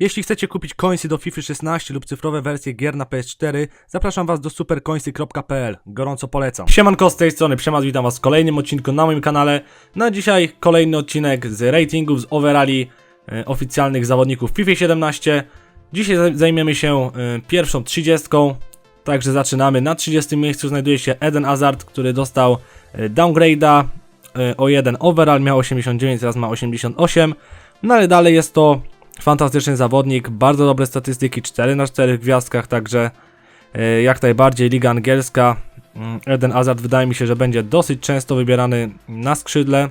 Jeśli chcecie kupić coinsy do FIFA 16 lub cyfrowe wersje gier na PS4, zapraszam was do supercoinsy.pl. Gorąco polecam. Siemanko z tej strony, Przemas, witam was w kolejnym odcinku na moim kanale. Na dzisiaj kolejny odcinek z ratingów, z overalli e, oficjalnych zawodników FIFA 17. Dzisiaj zaj- zajmiemy się e, pierwszą 30. Także zaczynamy. Na 30 miejscu znajduje się Eden Hazard, który dostał e, downgrade'a e, o jeden overall, miał 89, teraz ma 88. No ale dalej jest to fantastyczny zawodnik, bardzo dobre statystyki, 4 na 4 gwiazdkach, także e, jak najbardziej Liga Angielska. Mm, Eden Hazard wydaje mi się, że będzie dosyć często wybierany na skrzydle.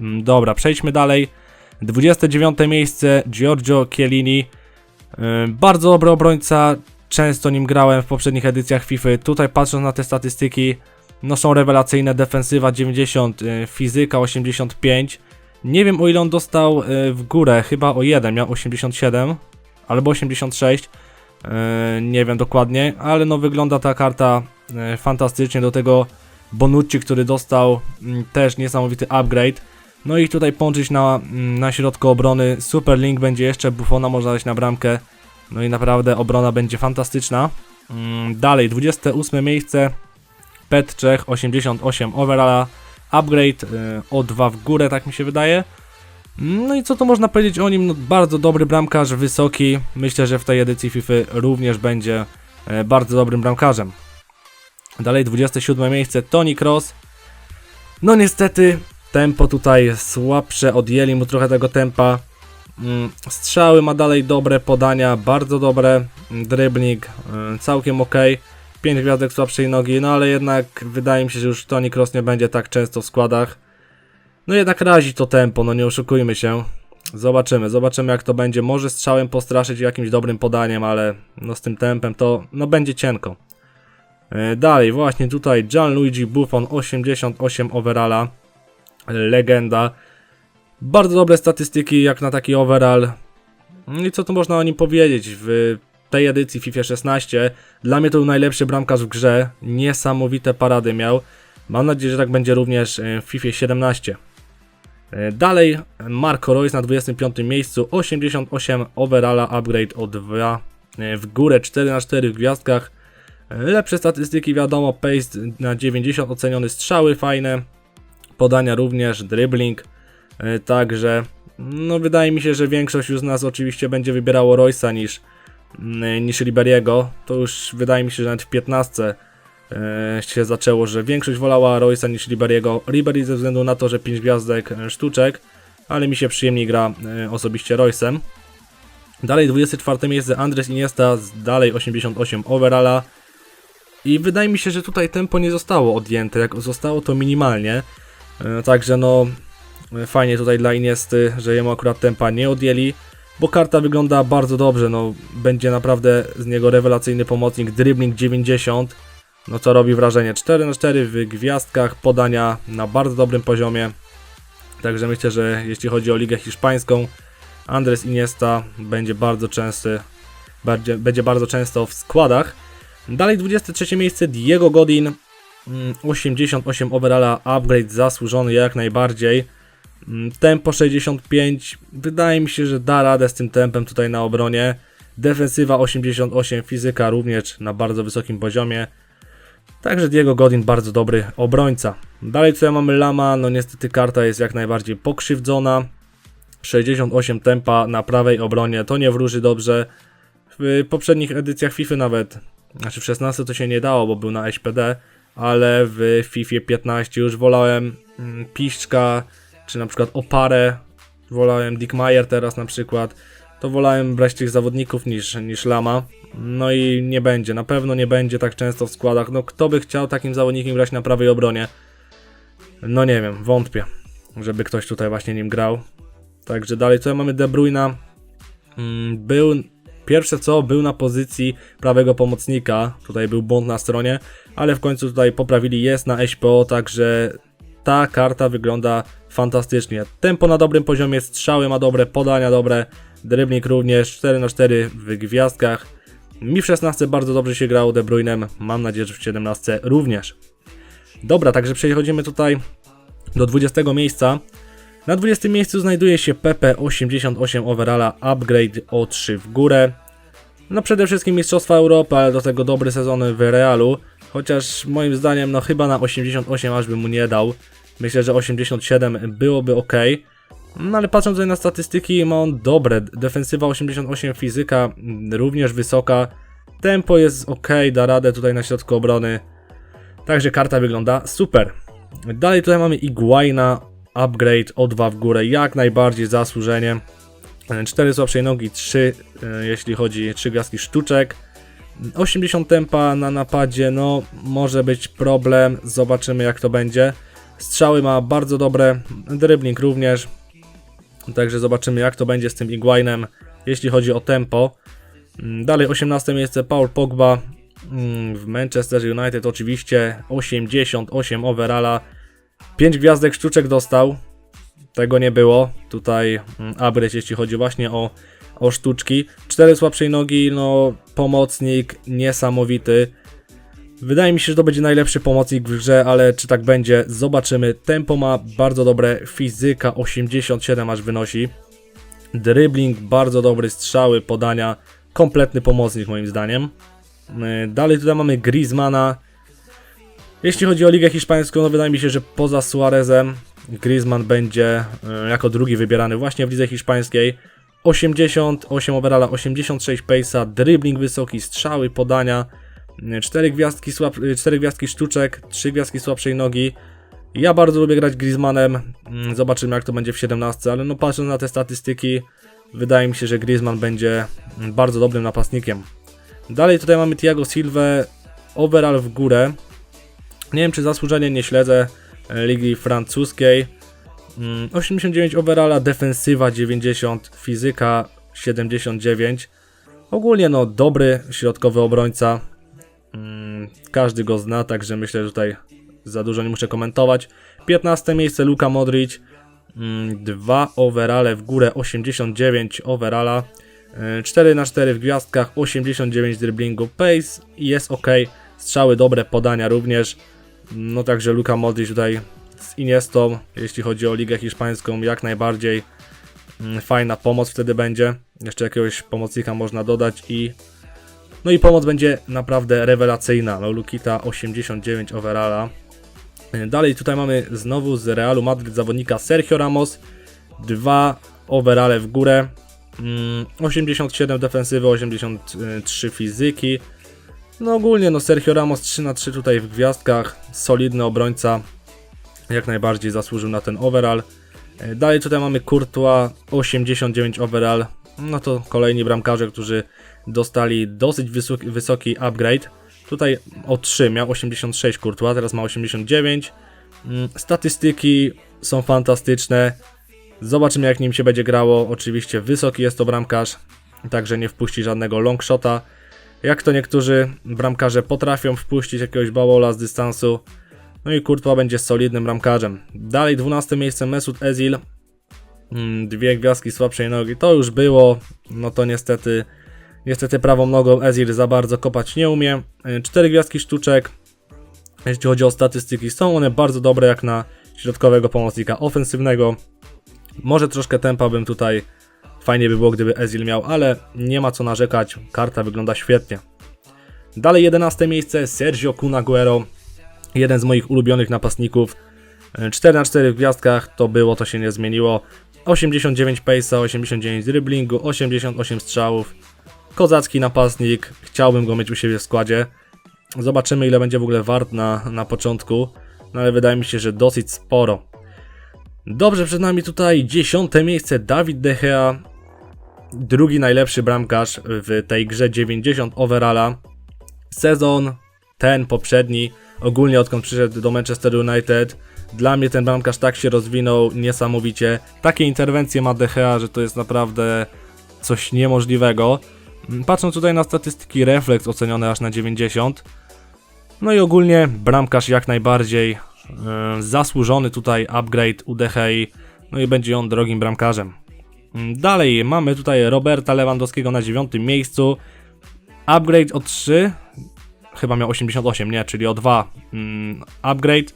Mm, Dobra, przejdźmy dalej. 29 miejsce Giorgio Chiellini. E, Bardzo dobry obrońca, często nim grałem w poprzednich edycjach FIFA. Tutaj patrząc na te statystyki, no są rewelacyjne. Defensywa 90, e, fizyka 85. Nie wiem o ile on dostał e, w górę, chyba o 1, miał 87 albo 86. e, Nie wiem dokładnie, ale no wygląda ta karta e, fantastycznie. Do tego Bonucci, który dostał mm, też niesamowity upgrade. No i tutaj połączyć na, mm, na środku obrony. Super link będzie jeszcze, Buffona można dać na bramkę. No i naprawdę obrona będzie fantastyczna. Mm, Dalej, 28 miejsce. Pet Czech, 88 overalla. Upgrade y, o 2 w górę, tak mi się wydaje. No i co tu można powiedzieć o nim? No, bardzo dobry bramkarz, wysoki. Myślę, że w tej edycji FIFA również będzie e, bardzo dobrym bramkarzem. Dalej 27 miejsce Tony Cross. No niestety tempo tutaj słabsze, odjęli mu trochę tego tempa. Mm, Strzały ma dalej dobre, podania bardzo dobre, dribbling y, całkiem ok. 5 gwiazdek słabszej nogi, no ale jednak wydaje mi się, że już Tony Cross nie będzie tak często w składach. No jednak razi to tempo, no nie oszukujmy się. Zobaczymy, zobaczymy jak to będzie. Może strzałem postraszyć jakimś dobrym podaniem, ale no z tym tempem to no będzie cienko. E, Dalej, właśnie tutaj Gianluigi Buffon 88 overalla. Legenda. Bardzo dobre statystyki jak na taki overall. No I co tu można o nim powiedzieć? W tej edycji FIFA 16 dla mnie to był najlepszy bramkarz w grze. Niesamowite parady miał. Mam nadzieję, że tak będzie również e, w FIFA 17. E, Dalej Marco Reus na 25 miejscu, 88 overalla upgrade o 2 e, w górę, 4 na 4 w gwiazdkach. Lepsze statystyki wiadomo, pace na 90 oceniony, strzały fajne, podania również, dribbling. Także no wydaje mi się, że większość już z nas oczywiście będzie wybierało Roysa niż, niż Riberiego. To już wydaje mi się, że nawet w 15 e, się zaczęło, że większość wolała Roysa niż Riberiego. Ribery ze względu na to, że 5 gwiazdek e, sztuczek, ale mi się przyjemniej gra osobiście Roysem. Dalej 24 miejsce Andres Iniesta, z dalej 88 overalla. I wydaje mi się, że tutaj tempo nie zostało odjęte, jak zostało to minimalnie. Także no fajnie tutaj dla Iniesty, że jemu akurat tempa nie odjęli, bo karta wygląda bardzo dobrze, no będzie naprawdę z niego rewelacyjny pomocnik, dribbling 90, no co robi wrażenie, 4 na 4 w gwiazdkach, podania na bardzo dobrym poziomie, także myślę, że jeśli chodzi o ligę hiszpańską, Andres Iniesta będzie bardzo częsty, będzie, będzie bardzo często w składach. Dalej 23 miejsce Diego Godin, mm, 88 overalla, upgrade zasłużony jak najbardziej. Mm, Tempo 65, wydaje mi się, że da radę z tym tempem tutaj na obronie. Defensywa 88, fizyka również na bardzo wysokim poziomie. Także Diego Godin bardzo dobry obrońca. Dalej tutaj mamy Lama, no niestety karta jest jak najbardziej pokrzywdzona. 68 tempa na prawej obronie, to nie wróży dobrze. W poprzednich edycjach FIFA nawet, znaczy w 16 to się nie dało, bo był na SPD, ale w FIFA 15 już wolałem mm, Piszczka, czy na przykład Oparę, wolałem Dickmeyer teraz na przykład, to wolałem brać tych zawodników niż, niż Lama. No i nie będzie, na pewno nie będzie tak często w składach. No kto by chciał takim zawodnikiem grać na prawej obronie? No nie wiem, wątpię, żeby ktoś tutaj właśnie nim grał. Także dalej, co mamy De Bruyna. Mm, Był, pierwsze co, był na pozycji prawego pomocnika. Tutaj był błąd na stronie, ale w końcu tutaj poprawili, jest na SPO, także ta karta wygląda fantastycznie. Tempo na dobrym poziomie, strzały ma dobre, podania dobre, dribbling również, 4 na 4 w gwiazdkach. Mi w 16 bardzo dobrze się grało De Bruynem, mam nadzieję, że w 17 również. Dobra, także przechodzimy tutaj do 20 miejsca. Na 20 miejscu znajduje się PP88 Overalla Upgrade o 3 w górę. No przede wszystkim Mistrzostwa Europy, ale do tego dobry sezon w Realu. Chociaż moim zdaniem no chyba na 88 aż bym mu nie dał. Myślę, że 87 byłoby ok. No ale patrząc tutaj na statystyki ma on dobre. Defensywa 88, fizyka mm, również wysoka. Tempo jest ok, da radę tutaj na środku obrony. Także karta wygląda super. Dalej tutaj mamy Iguaina Upgrade o 2 w górę, jak najbardziej zasłużenie. 4 słabszej nogi, 3 e, jeśli chodzi 3 gwiazdki sztuczek. 80 tempa na napadzie, no może być problem, zobaczymy jak to będzie. Strzały ma bardzo dobre, dribbling również. Także zobaczymy jak to będzie z tym Iguainem, jeśli chodzi o tempo. Mm, Dalej 18 miejsce Paul Pogba mm, w Manchester United oczywiście. 88 overalla. 5 gwiazdek sztuczek dostał. Tego nie było. Tutaj mm, upgrade jeśli chodzi właśnie o, o sztuczki. 4 słabszej nogi no pomocnik niesamowity Wydaje mi się, że to będzie najlepszy pomocnik w grze, ale czy tak będzie, zobaczymy. Tempo ma bardzo dobre, fizyka 87 aż wynosi. Dribbling bardzo dobry, strzały, podania, kompletny pomocnik moim zdaniem. Yy, Dalej tutaj mamy Griezmana. Jeśli chodzi o Ligę Hiszpańską, no wydaje mi się, że poza Suarezem Griezmann będzie yy, jako drugi wybierany właśnie w Lidze Hiszpańskiej. 88 overalla, 86 pace'a, dribbling wysoki, strzały, podania. 4 gwiazdki, słab, 4 gwiazdki sztuczek, 3 gwiazdki słabszej nogi. Ja bardzo lubię grać Griezmannem. Mm, Zobaczymy jak to będzie w 17, ale no patrząc na te statystyki, wydaje mi się, że Griezmann będzie mm, bardzo dobrym napastnikiem. Dalej tutaj mamy Thiago Silva, overall w górę. Nie wiem czy zasłużenie nie śledzę e, ligi francuskiej. Mm, 89 overalla, defensywa 90, fizyka 79. Ogólnie no dobry środkowy obrońca. Mm, Każdy go zna, także myślę, że tutaj za dużo nie muszę komentować. 15 miejsce Luka Modric. 2 overale w górę, 89 overalla. 4 na 4 w gwiazdkach, 89 dribblingu, pace jest ok. Strzały dobre, podania również. No także Luka Modric tutaj z Iniestą, jeśli chodzi o ligę hiszpańską, jak najbardziej mm, fajna pomoc wtedy będzie. Jeszcze jakiegoś pomocnika można dodać i no i pomoc będzie naprawdę rewelacyjna. No Lukita 89 overalla. Dalej tutaj mamy znowu z Realu Madryt zawodnika Sergio Ramos. Dwa overale w górę. Mm, 87 defensywy, 83 fizyki. No ogólnie no Sergio Ramos 3 na 3 tutaj w gwiazdkach. Solidny obrońca. Jak najbardziej zasłużył na ten overall. E, Dalej tutaj mamy Courtois 89 overall. No to kolejni bramkarze, którzy dostali dosyć wysoki, wysoki upgrade. Tutaj o 3 miał 86 Courtois, teraz ma 89. Mm, Statystyki są fantastyczne. Zobaczymy jak nim się będzie grało. Oczywiście wysoki jest to bramkarz, także nie wpuści żadnego long shota. Jak to niektórzy bramkarze potrafią wpuścić jakiegoś bawola z dystansu. No i Courtois będzie solidnym bramkarzem. Dalej 12 miejsce Mesut Ezil. Mm, Dwie gwiazdki słabszej nogi. To już było. No to niestety Niestety prawą nogą Ezil za bardzo kopać nie umie. 4 gwiazdki sztuczek. Jeśli chodzi o statystyki, są one bardzo dobre jak na środkowego pomocnika ofensywnego. Może troszkę tempa bym tutaj fajnie by było, gdyby Ezil miał, ale nie ma co narzekać. Karta wygląda świetnie. Dalej 11 miejsce Sergio Cunaguero. Jeden z moich ulubionych napastników. 4 na 4 w gwiazdkach to było, to się nie zmieniło. 89 pace'a, 89 driblingu, 88 strzałów. Kozacki napastnik, chciałbym go mieć u siebie w składzie. Zobaczymy ile będzie w ogóle wart na, na początku, no ale wydaje mi się, że dosyć sporo. Dobrze, przed nami tutaj dziesiąte miejsce Dawid De Gea. Drugi najlepszy bramkarz w tej grze 90 overalla. Sezon ten poprzedni, ogólnie odkąd przyszedł do Manchester United, dla mnie ten bramkarz tak się rozwinął niesamowicie. Takie interwencje ma De Gea, że to jest naprawdę coś niemożliwego. Patrząc tutaj na statystyki, refleks oceniony aż na 90. No i ogólnie bramkarz jak najbardziej yy, zasłużony tutaj upgrade UDHI. No i będzie on drogim bramkarzem. Yy, Dalej mamy tutaj Roberta Lewandowskiego na 9 miejscu. Upgrade o 3. Chyba miał 88, nie, czyli o 2 yy, upgrade.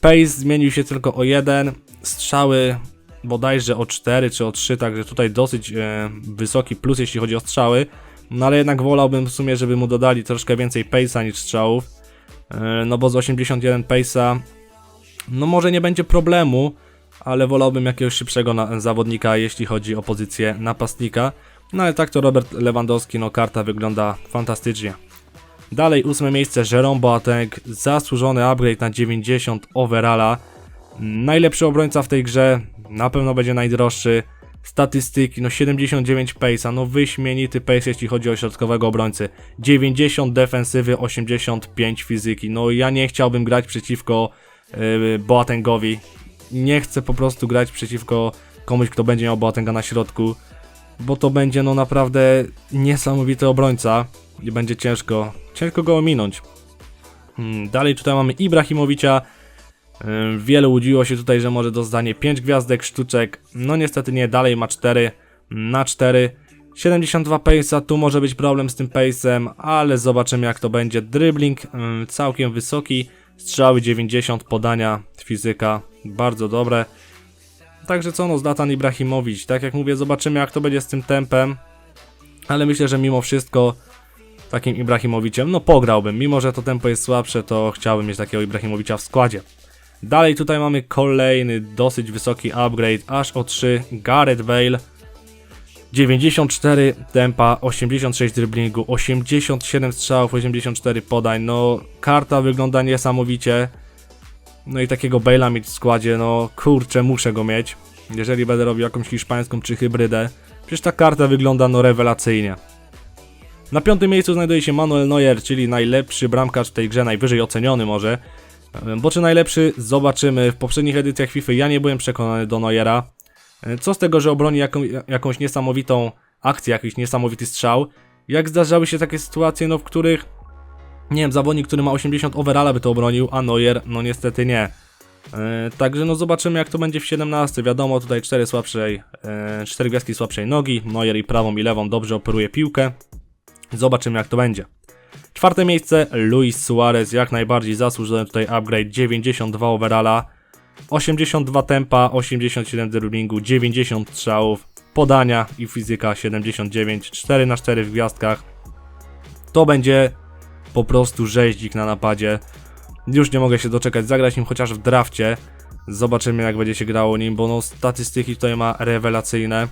Pace zmienił się tylko o 1. Strzały bodajże o 4 czy o 3, także tutaj dosyć e, wysoki plus jeśli chodzi o strzały. No ale jednak wolałbym w sumie, żeby mu dodali troszkę więcej pace'a niż strzałów. E, no bo z 81 pace'a no może nie będzie problemu, ale wolałbym jakiegoś szybszego zawodnika, jeśli chodzi o pozycję napastnika. No ale tak to Robert Lewandowski, no karta wygląda fantastycznie. Dalej ósme miejsce Jerome Boateng, zasłużony upgrade na 90 overalla. Najlepszy obrońca w tej grze, na pewno będzie najdroższy. Statystyki, no 79 pace'a, no wyśmienity pace jeśli chodzi o środkowego obrońcy. 90 defensywy, 85 fizyki. No ja nie chciałbym grać przeciwko yy, Boatengowi. Nie chcę po prostu grać przeciwko komuś, kto będzie miał Boatenga na środku, bo to będzie no naprawdę niesamowity obrońca i będzie ciężko, ciężko go ominąć. Hmm, Dalej tutaj mamy Ibrahimowicza. Ym, Wiele łudziło się tutaj, że może dostanie 5 gwiazdek sztuczek. No niestety nie, dalej ma 4 na 4. 72 pace'a, tu może być problem z tym pace'em, ale zobaczymy jak to będzie. Dribbling całkiem wysoki, strzały 90, podania, fizyka bardzo dobre. Także co no, Zlatan Ibrahimowicz, tak jak mówię, zobaczymy jak to będzie z tym tempem. Ale myślę, że mimo wszystko takim Ibrahimowiciem, no pograłbym. Mimo, że to tempo jest słabsze, to chciałbym mieć takiego Ibrahimowicza w składzie. Dalej tutaj mamy kolejny dosyć wysoki upgrade, aż o 3, Gareth Bale. 94 tempa, 86 driblingu, 87 strzałów, 84 podań, no karta wygląda niesamowicie. No i takiego Bale'a mieć w składzie, no kurczę, muszę go mieć. Jeżeli będę robił jakąś hiszpańską czy hybrydę. Przecież ta karta wygląda no rewelacyjnie. Na piątym miejscu znajduje się Manuel Neuer, czyli najlepszy bramkarz w tej grze, najwyżej oceniony może. E, Bo czy najlepszy? Zobaczymy. W poprzednich edycjach FIFA ja nie byłem przekonany do Neuera. E, Co z tego, że obroni jaką, jakąś niesamowitą akcję, jakiś niesamowity strzał? Jak zdarzały się takie sytuacje, no w których nie wiem, zawodnik, który ma 80 overalla by to obronił, a Neuer, no niestety nie. E, także no zobaczymy jak to będzie w 17. Wiadomo, tutaj 4 słabszej, e, 4 gwiazdki słabszej nogi. Neuer i prawą i lewą dobrze operuje piłkę. Zobaczymy jak to będzie. Czwarte miejsce Luis Suarez, jak najbardziej zasłużony tutaj upgrade 92 overalla, 82 tempa, 87 dribblingu, 90 strzałów, podania i fizyka 79, 4 na 4 w gwiazdkach. To będzie po prostu rzeździk na napadzie. Już nie mogę się doczekać zagrać nim chociaż w drafcie. Zobaczymy jak będzie się grało nim, bo no statystyki tutaj ma rewelacyjne.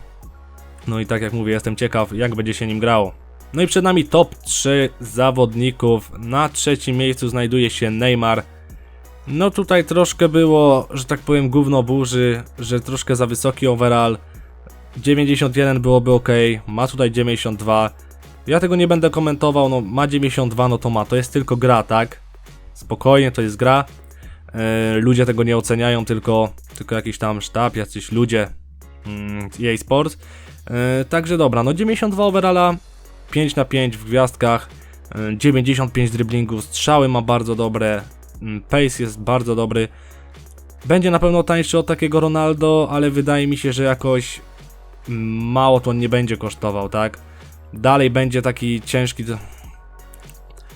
No i tak jak mówię, jestem ciekaw jak będzie się nim grało. No i przed nami top 3 zawodników. Na trzecim miejscu znajduje się Neymar. No tutaj troszkę było, że tak powiem, gówno burzy, że troszkę za wysoki overall. 91 byłoby ok, ma tutaj 92. Ja tego nie będę komentował, no ma 92, no to ma, to jest tylko gra, tak? Spokojnie, to jest gra. E, ludzie tego nie oceniają, tylko, tylko jakiś tam sztab, jacyś ludzie mm, z EA Sports. E, także dobra, no 92 overalla, 5 na 5 w gwiazdkach, e, 95 dribblingu, strzały ma bardzo dobre, mm, pace jest bardzo dobry. Będzie na pewno tańszy od takiego Ronaldo, ale wydaje mi się, że jakoś mm, mało to nie będzie kosztował, tak? Dalej będzie taki ciężki.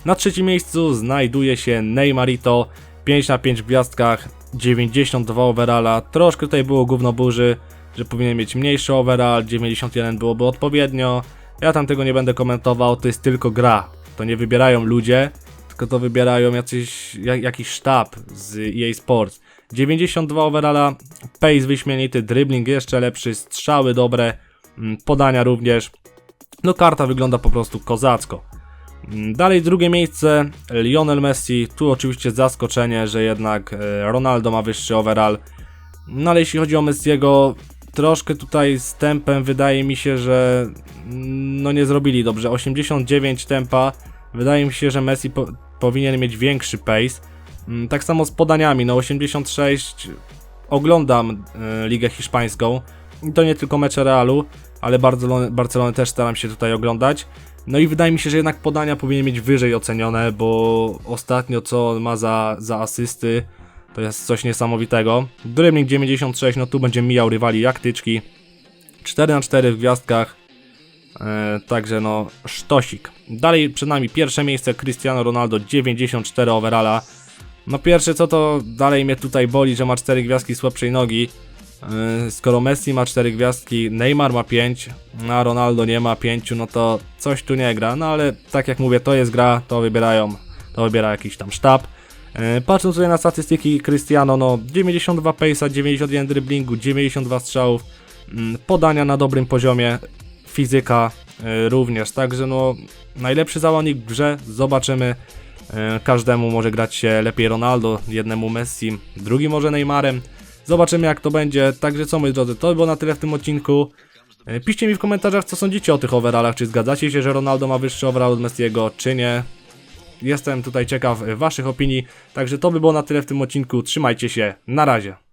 Na trzecim miejscu znajduje się Neymarito, 5 na 5 w gwiazdkach, 92 overalla. Troszkę tutaj było gówno burzy, że powinien mieć mniejszy overall, 91 byłoby odpowiednio. Ja tam tego nie będę komentował, to jest tylko gra. To nie wybierają ludzie, tylko to wybierają jacyś, jak, jakiś sztab z EA Sports. 92 overalla, pace wyśmienity, dribbling jeszcze lepszy, strzały dobre, mm, podania również. No karta wygląda po prostu kozacko. Mm, Dalej drugie miejsce Lionel Messi. Tu oczywiście zaskoczenie, że jednak e, Ronaldo ma wyższy overall. No ale jeśli chodzi o Messiego, troszkę tutaj z tempem wydaje mi się, że mm, no nie zrobili dobrze. 89 tempa. Wydaje mi się, że Messi po, powinien mieć większy pace. Mm, Tak samo z podaniami, no 86 oglądam e, Ligę Hiszpańską. I to nie tylko mecze Realu, ale Barcelony, Barcelony też staram się tutaj oglądać. No i wydaje mi się, że jednak podania powinien mieć wyżej ocenione, bo ostatnio co on ma za, za asysty, to jest coś niesamowitego. Dribbling 96, no tu będzie mijał rywali jak tyczki. 4 na 4 w gwiazdkach. E, także no, sztosik. Dalej przed nami pierwsze miejsce Cristiano Ronaldo, 94 overalla. No pierwsze co to dalej mnie tutaj boli, że ma 4 gwiazdki słabszej nogi. Yy, Skoro Messi ma 4 gwiazdki, Neymar ma 5, a Ronaldo nie ma 5, no to coś tu nie gra. No ale tak jak mówię, to jest gra, to wybierają, to wybiera jakiś tam sztab. Yy, Patrząc tutaj na statystyki Cristiano, no 92 pace'a, 91 driblingu, 92 strzałów, mm, podania na dobrym poziomie, fizyka yy, również, także no najlepszy zawodnik w grze, zobaczymy. Yy, Każdemu może grać się lepiej Ronaldo, jednemu Messi, drugi może Neymarem. Zobaczymy jak to będzie. Także co moi drodzy, to by było na tyle w tym odcinku. E, Piszcie mi w komentarzach co sądzicie o tych overallach, czy zgadzacie się, że Ronaldo ma wyższy overall od Messiego, czy nie. Jestem tutaj ciekaw waszych opinii, także to by było na tyle w tym odcinku. Trzymajcie się, na razie.